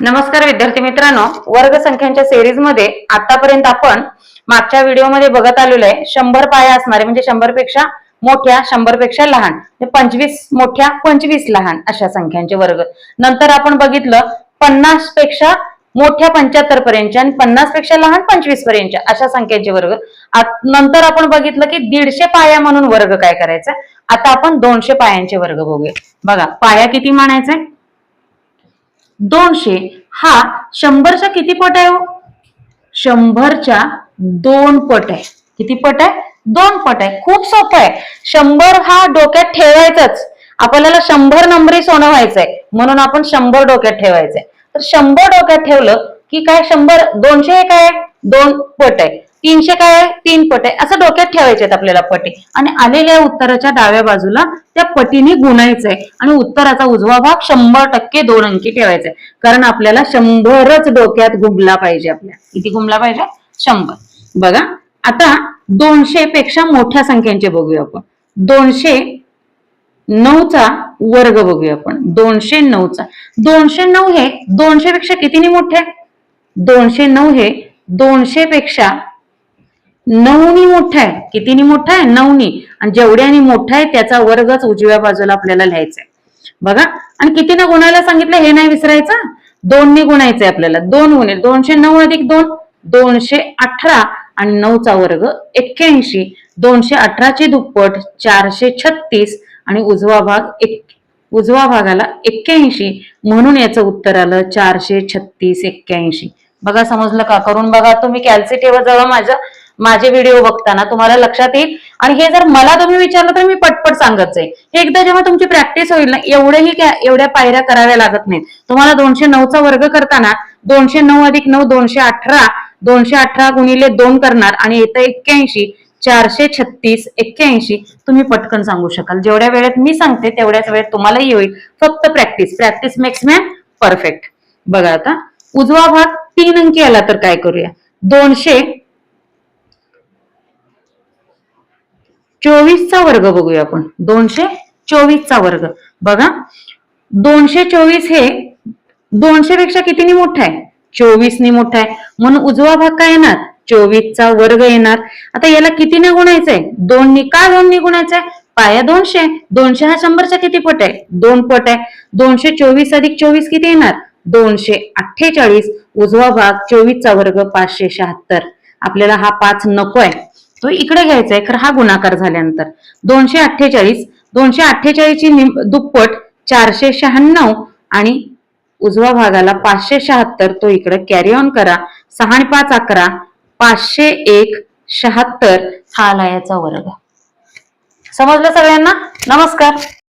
नमस्कार विद्यार्थी मित्रांनो. वर्ग संख्यांच्या सिरीजमध्ये आतापर्यंत आपण मागच्या व्हिडिओमध्ये बघत आलेलो आहे. शंभर पाया असणारे म्हणजे शंभरपेक्षा मोठ्या शंभरपेक्षा लहान म्हणजे पंचवीस मोठ्या पंचवीस लहान अशा संख्यांचे वर्ग. नंतर आपण बघितलं पन्नासपेक्षा मोठ्या पंच्याहत्तर पर्यंतच्या आणि पन्नासपेक्षा लहान पंचवीस पर्यंतच्या अशा संख्यांचे वर्ग. नंतर आपण बघितलं की दीडशे पाया म्हणून वर्ग काय करायचा? आता आपण दोनशे पायांचे वर्ग बघूया. बघा पाया किती मानायचा आहे दोनशे. हा शंभरचा किती पट आहे हो? शंभरच्या दोन पट आहे. किती पट आहे? दोन पट आहे. खूप सोपं आहे. शंभर हा डोक्यात ठेवायचाच. आपल्याला शंभर नंबरी सोनं व्हायचंय. म्हणून आपण शंभर डोक्यात ठेवायचंय. तर शंभर डोक्यात ठेवलं की काय शंभर? दोनशे काय आहे? दोन पट आहे. तीनशे काय आहे? तीन पट आहे. असं डोक्यात ठेवायचे आहेत आपल्याला पटी. आणि आलेल्या उत्तराच्या डाव्या बाजूला त्या पटीने गुणायचंय आणि उत्तराचा उजवा भाग शंभर टक्के दोन अंकी ठेवायचा आहे. कारण आपल्याला शंभरच डोक्यात गुमला पाहिजे आपल्या. किती गुमला पाहिजे? शंभर. बघा आता दोनशे पेक्षा मोठ्या संख्यांचे बघूया आपण. दोनशे नऊचा वर्ग बघूया आपण. दोनशे नऊचा. दोनशे नऊ हे दोनशे पेक्षा कितीने मोठे? दोनशे नऊ हे दोनशे पेक्षा नऊनी मोठा आहे. कितीनी मोठा आहे? नऊनी आणि जेवढ्यानी मोठा आहे त्याचा वर्गच उजव्या बाजूला आपल्याला लिहायचा आहे. बघा. आणि कितीनं गुणायला सांगितलं? हे नाही विसरायचं? दोनने गुणायचंय आपल्याला. दोन गुणे. दोनशे नऊ अधिक दोन? दोनशे अठरा. आणि नऊचा वर्ग एक्क्याऐंशी. दोनशे अठराची दुप्पट चारशे छत्तीस. आणि उजवा भाग एक उजवा भागाला एक्क्याऐंशी. म्हणून याचं उत्तर आलं चारशे छत्तीस एक्क्याऐंशी. बघा समजलं का? करून बघा तुम्ही. कॅल्सी जवळ माझं. माझे व्हिडिओ बघताना तुम्हाला लक्षात येईल. आणि हे जर मला तुम्ही विचारलं तर मी पटपट सांगत जाईल हे एकदा जेव्हा तुमची प्रॅक्टिस होईल ना एवढेही एवढ्या पायऱ्या कराव्या लागत नाहीत. तुम्हाला दोनशे नऊचा वर्ग करताना दोनशे नऊ अधिक नऊ दोनशे अठरा दोनशे अठरा गुणिले दोन करणार आणि येतं एक्क्याऐंशी चारशे छत्तीस एक्क्याऐंशी तुम्ही पटकन सांगू शकाल. जेवढ्या वेळेत मी सांगते तेवढ्याच वेळेत तुम्हालाही होईल फक्त practice practice makes man perfect बघा आता उजवा भाग तीन अंकी आला तर काय करूया? दोनशे चोवीसचा वर्ग बघूया आपण. दोनशे चोवीसचा वर्ग. बघा दोनशे चोवीस हे दोनशे पेक्षा कितीने मोठा आहे? चोवीसनी मोठा आहे. म्हणून उजवा भाग काय येणार? चोवीसचा वर्ग येणार. आता याला कितीने गुणायचंय? दोननी का दोननी गुणायचंय? पाया दोनशे दोनशे हा शंभरचा किती पट आहे? दोन पट आहे. दोनशे चोवीस अधिक चोवीस किती येणार? दोनशे अठ्ठेचाळीस. उजवा भाग चोवीसचा वर्ग पाचशे शहात्तर. आपल्याला हा पाच नको आहे. तो इकडे घ्यायचा आहे खरं हा गुणाकार झाल्यानंतर. दोनशे अठ्ठेचाळीस दोनशे अठ्ठेचाळीसची निम- दुप्पट चारशे शहाण्णव आणि उजव्या भागाला पाचशे शहात्तर तो इकडे कॅरी ऑन करा. सहा आणि पाच अकरा पाचशे एक शहात्तर हा लयाचा वर्ग. समजलं सगळ्यांना? नमस्कार.